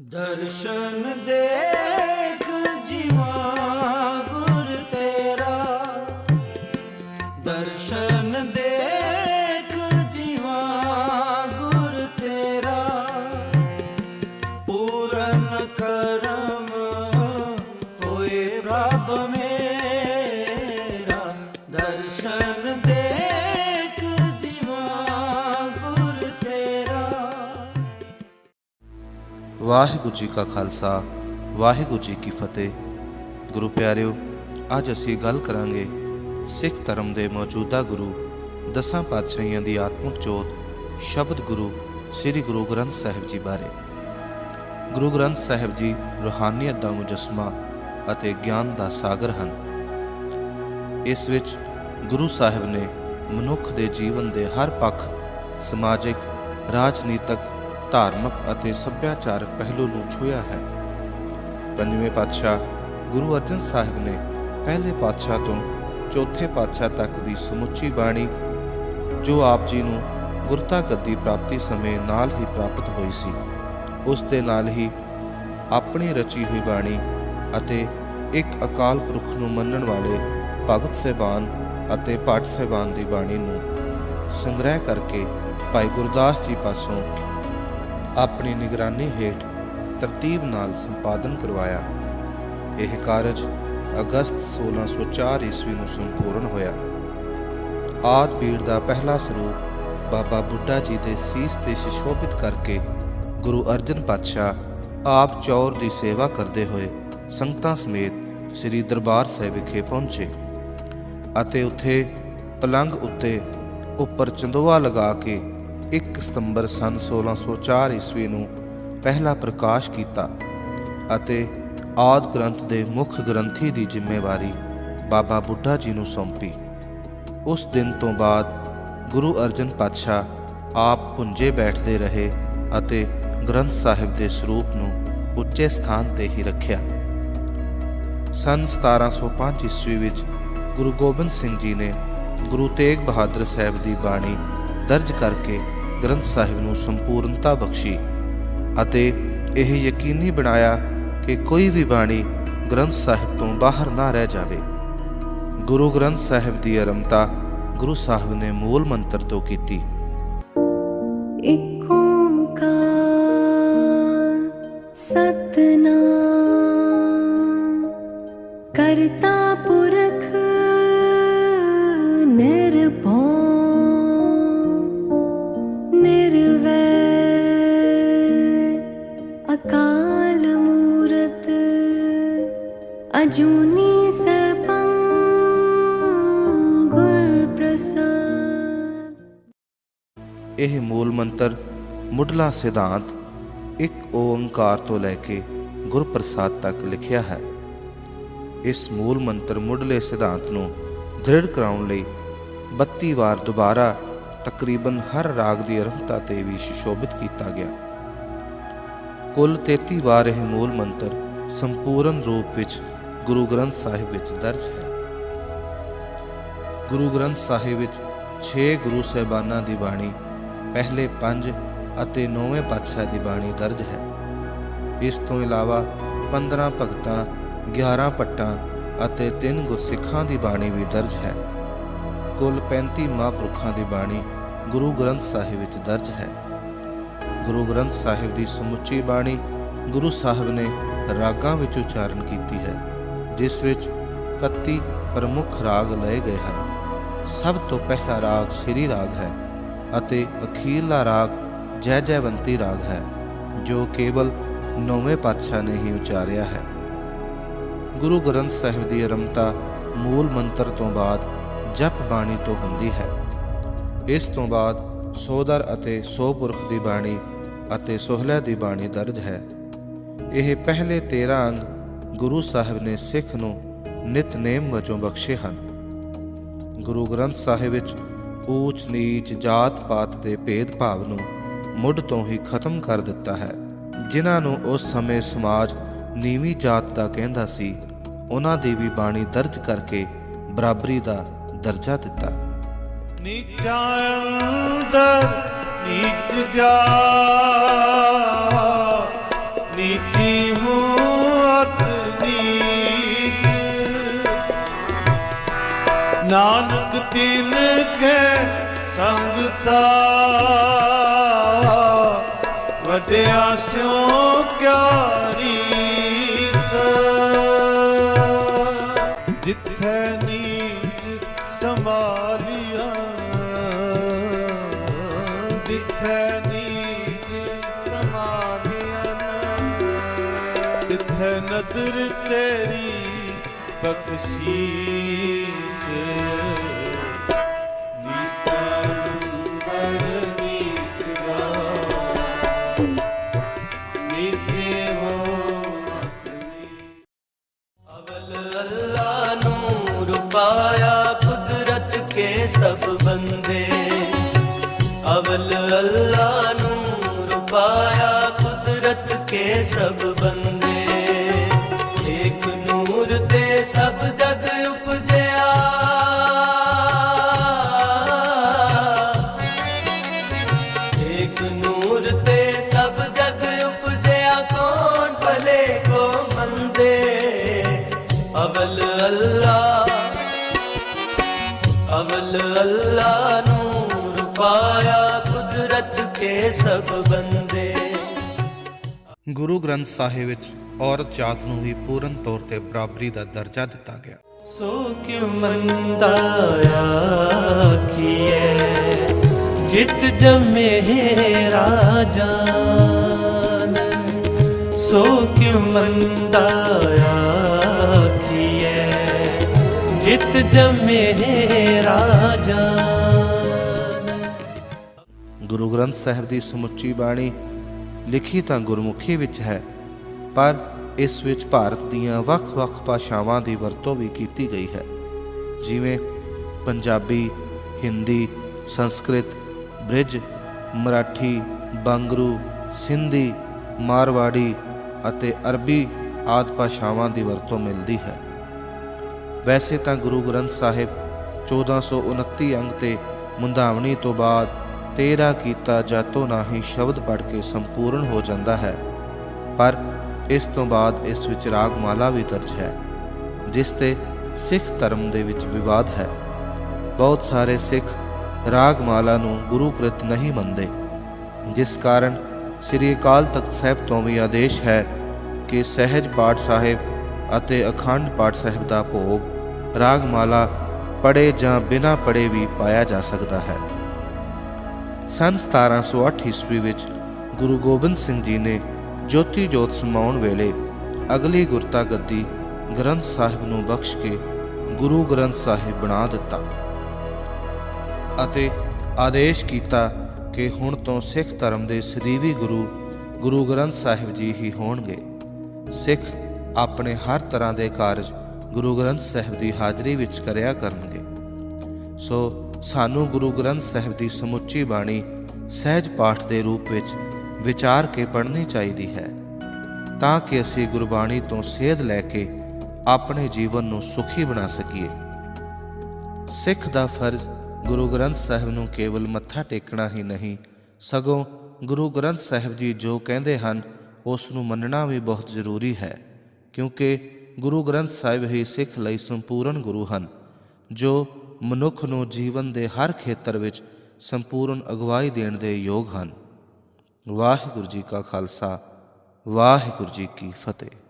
ਦਰਸ਼ਨ ਦੇਖ ਜੀਵਾ ਗੁਰ ਤੇਰਾ। ਦਰਸ਼ਨ ਦੇਖ ਜੀਵਾ ਗੁਰ ਤੇਰਾ। ਪੂਰਨ ਕਰਮ ਹੋਏ ਰੱਬ ਮੇ ਵਾਹਿਗੁਰੂ ਜੀ ਕਾ ਖਾਲਸਾ, ਵਾਹਿਗੁਰੂ ਜੀ ਕੀ ਫਤਿਹ। ਗੁਰੂ ਪਿਆਰਿਓ, ਅੱਜ ਅਸੀਂ ਗੱਲ ਕਰਾਂਗੇ, ਸਿੱਖ ਧਰਮ ਦੇ ਮੌਜੂਦਾ ਗੁਰੂ, ਦਸਾਂ ਪਾਤਸ਼ਾਹੀਆਂ ਦੀ ਆਤਮਿਕ ਜੋਤ, ਸ਼ਬਦ ਗੁਰੂ, ਸ੍ਰੀ ਗੁਰੂ ਗ੍ਰੰਥ ਸਾਹਿਬ ਜੀ ਬਾਰੇ। ਗੁਰੂ ਗ੍ਰੰਥ ਸਾਹਿਬ ਜੀ ਰੂਹਾਨੀਅਤ ਦਾ ਮੁਜਸਮਾ ਅਤੇ ਗਿਆਨ ਦਾ ਸਾਗਰ ਹਨ। ਇਸ ਵਿੱਚ ਗੁਰੂ ਸਾਹਿਬ ਨੇ ਮਨੁੱਖ ਦੇ ਜੀਵਨ ਦੇ ਹਰ ਪੱਖ, ਸਮਾਜਿਕ, ਰਾਜਨੀਤਿਕ ਧਾਰਮਿਕ ਅਤੇ ਸੱਭਿਆਚਾਰਕ ਪਹਿਲੂ ਨੂੰ ਛੂਹਿਆ ਹੈ। ਪੰਜਵੇਂ ਪਾਤਸ਼ਾਹ ਗੁਰੂ ਅਰਜਨ ਸਾਹਿਬ ਨੇ ਪਹਿਲੇ ਪਾਤਸ਼ਾਹ ਤੋਂ ਚੌਥੇ ਪਾਤਸ਼ਾਹ ਤੱਕ ਦੀ ਸਮੁੱਚੀ ਬਾਣੀ, ਜੋ ਆਪ ਜੀ ਨੂੰ ਗੁਰਤਾ ਗੱਦੀ ਪ੍ਰਾਪਤੀ ਸਮੇਂ ਨਾਲ ਹੀ ਪ੍ਰਾਪਤ ਹੋਈ ਸੀ, ਉਸ ਦੇ ਨਾਲ ਹੀ ਆਪਣੀ ਰਚੀ ਹੋਈ ਬਾਣੀ ਅਤੇ ਇੱਕ ਅਕਾਲ ਪੁਰਖ ਨੂੰ ਮੰਨਣ ਵਾਲੇ ਭਗਤ ਸਹਿਬਾਨ ਅਤੇ ਪਾਠ ਸਹਿਬਾਨ ਦੀ ਬਾਣੀ ਨੂੰ ਸੰਗ੍ਰਹਿ ਕਰਕੇ ਭਾਈ ਗੁਰਦਾਸ ਜੀ ਪਾਸੋਂ ਆਪਣੀ ਨਿਗਰਾਨੀ ਹੇਠ ਤਰਤੀਬ ਨਾਲ ਸੰਪਾਦਨ ਕਰਵਾਇਆ। ਇਹ ਕਾਰਜ ਅਗਸਤ 1604 ਈਸਵੀ ਨੂੰ ਸੰਪੂਰਨ ਹੋਇਆ। ਆਦ ਪੀੜ ਦਾ ਪਹਿਲਾ ਸਰੂਪ ਬਾਬਾ ਬੁੱਢਾ ਜੀ ਦੇ ਸੀਸ ਤੇ ਸ਼ਿਸ਼ੋਭਿਤ ਕਰਕੇ ਗੁਰੂ ਅਰਜਨ ਪਾਤਸ਼ਾਹ ਆਪ ਚੌਰ ਦੀ ਸੇਵਾ ਕਰਦੇ ਹੋਏ ਸੰਗਤਾਂ ਸਮੇਤ ਸ੍ਰੀ ਦਰਬਾਰ ਸਾਹਿਬ ਵਿਖੇ ਪਹੁੰਚੇ ਅਤੇ ਉੱਥੇ ਪਲੰਗ ਉੱਤੇ ਉੱਪਰ ਚੰਦੋਆ ਲਗਾ ਕੇ 1 ਸਤੰਬਰ ਸਨ 1604 ਈਸਵੀ ਨੂੰ ਪਹਿਲਾ ਪ੍ਰਕਾਸ਼ ਕੀਤਾ ਅਤੇ ਆਦ ਗ੍ਰੰਥ ਦੇ ਮੁੱਖ ਗ੍ਰੰਥੀ ਦੀ ਜ਼ਿੰਮੇਵਾਰੀ ਬਾਬਾ ਬੁੱਢਾ ਜੀ ਨੂੰ ਸੌਂਪੀ। ਉਸ ਦਿਨ ਤੋਂ ਬਾਅਦ ਗੁਰੂ ਅਰਜਨ ਪਾਤਸ਼ਾਹ ਆਪ ਪੁੰਜੇ ਬੈਠਦੇ ਰਹੇ ਅਤੇ ਗ੍ਰੰਥ ਸਾਹਿਬ ਦੇ ਸਰੂਪ ਨੂੰ ਉੱਚੇ ਸਥਾਨ ਤੇ ਹੀ ਰੱਖਿਆ। ਸਨ 1705 ਈਸਵੀ ਵਿੱਚ ਗੁਰੂ ਗੋਬਿੰਦ ਸਿੰਘ ਜੀ ਨੇ ਗੁਰੂ ਤੇਗ ਬਹਾਦਰ ਸਾਹਿਬ ਦੀ ਬਾਣੀ ਦਰਜ ਕਰਕੇ ਗ੍ਰੰਥ ਸਾਹਿਬ ਨੂੰ ਸੰਪੂਰਨਤਾ ਬਖਸ਼ੀ ਅਤੇ ਇਹ ਯਕੀਨੀ ਬਣਾਇਆ ਕਿ ਕੋਈ ਵੀ ਬਾਣੀ ਗ੍ਰੰਥ ਸਾਹਿਬ ਤੋਂ ਬਾਹਰ ਨਾ ਰਹਿ ਜਾਵੇ। ਗੁਰੂ ਗ੍ਰੰਥ ਸਾਹਿਬ ਦੀ ਆਰੰਭਤਾ ਗੁਰੂ ਸਾਹਿਬ ਨੇ ਮੂਲ ਮੰਤਰ ਤੋਂ ਕੀਤੀ। ਇਕ ਓੰਕਾਰ ਸਤਨਾਮ ਕਰਤਾ ਇਹ ਮੂਲ ਮੰਤਰ ਮੁੱਢਲਾ ਸਿਧਾਂਤ ਇੱਕ ਓੰਕਾਰ ਤੋਂ ਲੈ ਕੇ ਗੁਰਪ੍ਰਸਾਦ ਤੱਕ ਲਿਖਿਆ ਹੈ। ਇਸ ਮੂਲ ਮੰਤਰ ਮੁੱਢਲੇ ਸਿਧਾਂਤ ਨੂੰ ਦ੍ਰਿੜ ਕਰਾਉਣ ਲਈ 32 ਵਾਰ ਦੁਬਾਰਾ ਤਕਰੀਬਨ ਹਰ ਰਾਗ ਦੀ ਆਰੰਭਤਾ ਤੇ ਵੀ ਸੁਸ਼ੋਭਿਤ ਕੀਤਾ ਗਿਆ। ਕੁੱਲ 33 ਵਾਰ ਇਹ ਮੂਲ ਮੰਤਰ ਸੰਪੂਰਨ ਰੂਪ ਵਿੱਚ ਗੁਰੂ ਗ੍ਰੰਥ ਸਾਹਿਬ ਵਿੱਚ ਦਰਜ ਹੈ। ਗੁਰੂ ਗ੍ਰੰਥ ਸਾਹਿਬ ਵਿੱਚ 6 ਗੁਰੂ ਸਾਹਿਬਾਨਾਂ ਦੀ ਬਾਣੀ ਪਹਿਲੇ 5 ਅਤੇ 9ਵੇਂ ਪਾਤਸ਼ਾਹ ਦੀ ਬਾਣੀ ਦਰਜ ਹੈ। ਇਸ ਤੋਂ ਇਲਾਵਾ 15 ਭਗਤਾਂ 11 ਪੱਟਾਂ ਅਤੇ 3 ਗੁਰਸਿੱਖਾਂ ਦੀ ਬਾਣੀ ਵੀ ਦਰਜ ਹੈ। ਕੁੱਲ 35 ਮਹਾਂਪੁਰਖਾਂ ਦੀ ਬਾਣੀ ਗੁਰੂ ਗ੍ਰੰਥ ਸਾਹਿਬ ਵਿੱਚ ਦਰਜ ਹੈ। ਗੁਰੂ ਗ੍ਰੰਥ ਸਾਹਿਬ ਦੀ ਸਮੁੱਚੀ ਬਾਣੀ ਗੁਰੂ ਸਾਹਿਬ ਨੇ ਰਾਗਾਂ ਵਿੱਚ ਉਚਾਰਨ ਕੀਤੀ ਹੈ, ਜਿਸ ਵਿੱਚ 31 ਪ੍ਰਮੁੱਖ ਰਾਗ ਲਏ ਗਏ ਹਨ। ਸਭ ਤੋਂ ਪਹਿਲਾ ਰਾਗ ਸ੍ਰੀ ਰਾਗ ਹੈ। ਅਤੇ ਅਖੀਰਲਾ ਰਾਗ ਜੈ ਜੈਵੰਤੀ ਰਾਗ ਹੈ, ਜੋ ਕੇਵਲ ਨੌਵੇਂ ਪਾਤਸ਼ਾਹ ਨੇ ਹੀ ਉਚਾਰਿਆ ਹੈ। ਗੁਰੂ ਗ੍ਰੰਥ ਸਾਹਿਬ ਦੀ ਅਰੰਭਤਾ ਮੂਲ ਮੰਤਰ ਤੋਂ ਬਾਅਦ ਜਪ ਬਾਣੀ ਤੋਂ ਹੁੰਦੀ ਹੈ। ਇਸ ਤੋਂ ਬਾਅਦ ਸੋਦਰ ਅਤੇ ਸੋਪੁਰਖ ਦੀ ਬਾਣੀ ਅਤੇ ਸੋਹਲਾ ਦੀ ਬਾਣੀ ਦਰਜ ਹੈ। ਇਹ ਪਹਿਲੇ 13 ਅੰਗ ਗੁਰੂ ਸਾਹਿਬ ਨੇ ਸਿੱਖ ਨੂੰ ਨਿਤਨੇਮ ਵਜੋਂ ਬਖਸ਼ੇ ਹਨ। ਗੁਰੂ ਗ੍ਰੰਥ ਸਾਹਿਬ ਵਿੱਚ ਊਚ ਨੀਚ ਜਾਤ ਪਾਤ ਦੇ ਭੇਦ-ਭਾਵ ਨੂੰ ਮੁੱਢ ਤੋਂ ਹੀ ਖਤਮ ਕਰ ਦਿੱਤਾ ਹੈ। ਜਿਨ੍ਹਾਂ ਨੂੰ ਉਸ ਸਮੇਂ ਸਮਾਜ ਨੀਵੀਂ ਜਾਤ ਦਾ ਕਹਿੰਦਾ ਸੀ, ਉਹਨਾਂ ਦੀ ਵੀ ਬਾਣੀ ਦਰਜ ਕਰਕੇ ਬਰਾਬਰੀ ਦਾ ਦਰਜਾ ਦਿੱਤਾ। ਨੀਚਾ ਅੰਦਰ ਨੀਚ ਜਾ नीची ਨਾਨਕ ਤਿਨ ਕੈ ਸੰਗ ਸਾ ਵਡਿਆ ਸਿਉ ਕਿਆਰੀ ਜਿੱਥੈ ਨੀਚ ਸੰਭਾਲਿਆ, ਜਿੱਥੈ ਨੀਚ ਸੰਭਾਲਿਆ ਜਿੱਥੈ ਨਦਰ ਤੇਰੀ ਬਖਸ਼ੀ ਕੇ ਸਭ ਬੰਦੇ। ਇੱਕ ਨੂਰ ਤੇ ਸਭ ਜਗ ਉਪਜਿਆ। ਇੱਕ ਨੂਰ ਤੇ ਸਭ ਜਗ ਉਪਜਿਆ। ਕੌਣ ਭਲੇ ਕੋ ਮੰਦੇ। ਅਵਲ ਅੱਲਾ ਅਵਲ ਅੱਲਾ ਨੂਰ ਪਾਇਆ ਕੁਦਰਤ ਕੇ ਸਭ ਬੰਦੇ। ਗੁਰੂ ਗ੍ਰੰਥ ਸਾਹਿਬ ਵਿੱਚ ਔਰਤ ਜਾਤ ਨੂੰ ਵੀ ਪੂਰਨ ਤੌਰ ਤੇ ਬਰਾਬਰੀ ਦਾ ਦਰਜਾ ਦਿੱਤਾ ਗਿਆ। ਸੋ ਕਿਉ ਮੰਦਾ ਆਖੀਏ ਜਿਤ ਜਮੇ ਰਾਜਾਨ। ਸੋ ਕਿਉ ਮੰਦਾ ਆਖੀਏ ਜਿਤ ਜਮੇ ਰਾਜਾਨ। ਗੁਰੂ ਗ੍ਰੰਥ ਸਾਹਿਬ ਦੀ ਸਮੁੱਚੀ ਬਾਣੀ ਲਿਖੀ ਤਾਂ ਗੁਰਮੁਖੀ ਵਿੱਚ ਹੈ, ਪਰ ਇਸ ਵਿੱਚ ਭਾਰਤ ਦੀਆਂ ਵੱਖ-ਵੱਖ ਭਾਸ਼ਾਵਾਂ ਦੀ ਵਰਤੋਂ ਵੀ ਕੀਤੀ ਗਈ ਹੈ। ਜਿਵੇਂ ਪੰਜਾਬੀ, ਹਿੰਦੀ, ਸੰਸਕ੍ਰਿਤ, ਬ੍ਰਿਜ, ਮਰਾਠੀ, ਬੰਗਰੂ, ਸਿੰਧੀ, ਮਾਰਵਾੜੀ ਅਤੇ ਅਰਬੀ ਆਦਿ ਭਾਸ਼ਾਵਾਂ ਦੀ ਵਰਤੋਂ ਮਿਲਦੀ ਹੈ। ਵੈਸੇ ਤਾਂ ਗੁਰੂ ਗ੍ਰੰਥ ਸਾਹਿਬ 1429 ਅੰਗ ਤੇ ਮੁੰਦਾਵਣੀ ਤੋਂ ਬਾਅਦ ਤੇਰਾ ਕੀਤਾ ਜਾਤੋ ਨਾਹੀ ਸ਼ਬਦ ਪੜ੍ਹ ਕੇ ਸੰਪੂਰਨ ਹੋ ਜਾਂਦਾ ਹੈ। ਪਰ ਇਸ ਤੋਂ ਬਾਅਦ ਇਸ ਵਿੱਚ ਰਾਗਮਾਲਾ ਵੀ ਦਰਜ ਹੈ, ਜਿਸ ਤੇ ਸਿੱਖ ਧਰਮ ਦੇ ਵਿੱਚ ਵਿਵਾਦ ਹੈ। ਬਹੁਤ ਸਾਰੇ ਸਿੱਖ ਰਾਗਮਾਲਾ ਨੂੰ ਗੁਰੂ ਕ੍ਰਿਤ ਨਹੀਂ ਮੰਨਦੇ, ਜਿਸ ਕਾਰਨ ਸ੍ਰੀ ਅਕਾਲ ਤਖਤ ਸਾਹਿਬ ਤੋਂ ਵੀ ਆਦੇਸ਼ ਹੈ ਕਿ ਸਹਿਜ ਪਾਠ ਸਾਹਿਬ ਅਤੇ ਅਖੰਡ ਪਾਠ ਸਾਹਿਬ ਦਾ ਭੋਗ ਰਾਗਮਾਲਾ ਪੜੇ ਜਾਂ ਬਿਨਾਂ ਪੜੇ ਵੀ ਪਾਇਆ ਜਾ ਸਕਦਾ ਹੈ। ਸਨ 1708 ਈਸਵੀ ਵਿੱਚ ਗੁਰੂ ਗੋਬਿੰਦ ਸਿੰਘ ਜੀ ਨੇ ਜੋਤੀ ਜੋਤ ਸਮਾਉਣ ਵੇਲੇ ਅਗਲੀ ਗੁਰਤਾ ਗੱਦੀ ਗ੍ਰੰਥ ਸਾਹਿਬ ਨੂੰ ਬਖਸ਼ ਕੇ ਗੁਰੂ ਗ੍ਰੰਥ ਸਾਹਿਬ ਬਣਾ ਦਿੱਤਾ ਅਤੇ ਆਦੇਸ਼ ਕੀਤਾ ਕਿ ਹੁਣ ਤੋਂ ਸਿੱਖ ਧਰਮ ਦੇ ਸਦੀਵੀ ਗੁਰੂ ਗੁਰੂ ਗ੍ਰੰਥ ਸਾਹਿਬ ਜੀ ਹੀ ਹੋਣਗੇ। ਸਿੱਖ ਆਪਣੇ ਹਰ ਤਰ੍ਹਾਂ ਦੇ ਕਾਰਜ ਗੁਰੂ ਗ੍ਰੰਥ ਸਾਹਿਬ ਦੀ ਹਾਜ਼ਰੀ ਵਿੱਚ ਕਰਿਆ ਕਰਨਗੇ। ਸੋ ਸਾਨੂੰ ਗੁਰੂ ਗ੍ਰੰਥ ਸਾਹਿਬ ਦੀ ਸਮੁੱਚੀ ਬਾਣੀ ਸਹਿਜ ਪਾਠ ਦੇ ਰੂਪ ਵਿੱਚ ਵਿਚਾਰ ਕੇ ਪੜ੍ਹਨੀ ਚਾਹੀਦੀ ਹੈ, ਤਾਂ ਕਿ ਅਸੀਂ ਗੁਰਬਾਣੀ ਤੋਂ ਸੇਧ ਲੈ ਕੇ ਆਪਣੇ ਜੀਵਨ ਨੂੰ ਸੁਖੀ ਬਣਾ ਸਕੀਏ। ਸਿੱਖ ਦਾ ਫਰਜ਼ ਗੁਰੂ ਗ੍ਰੰਥ ਸਾਹਿਬ ਨੂੰ ਕੇਵਲ ਮੱਥਾ ਟੇਕਣਾ ਹੀ ਨਹੀਂ, ਸਗੋਂ ਗੁਰੂ ਗ੍ਰੰਥ ਸਾਹਿਬ ਜੀ ਜੋ ਕਹਿੰਦੇ ਹਨ, ਉਸ ਨੂੰ ਮੰਨਣਾ ਵੀ ਬਹੁਤ ਜ਼ਰੂਰੀ ਹੈ, ਕਿਉਂਕਿ ਗੁਰੂ ਗ੍ਰੰਥ ਸਾਹਿਬ ਹੀ ਸਿੱਖ ਲਈ ਸੰਪੂਰਨ ਗੁਰੂ ਹਨ, ਜੋ ਮਨੁੱਖ ਨੂੰ ਜੀਵਨ ਦੇ ਹਰ ਖੇਤਰ ਵਿੱਚ ਸੰਪੂਰਨ ਅਗਵਾਈ ਦੇਣ ਦੇ ਯੋਗ ਹਨ। ਵਾਹਿਗੁਰੂ ਜੀ ਕਾ ਖਾਲਸਾ, ਵਾਹਿਗੁਰੂ ਜੀ ਕੀ ਫਤਿਹ।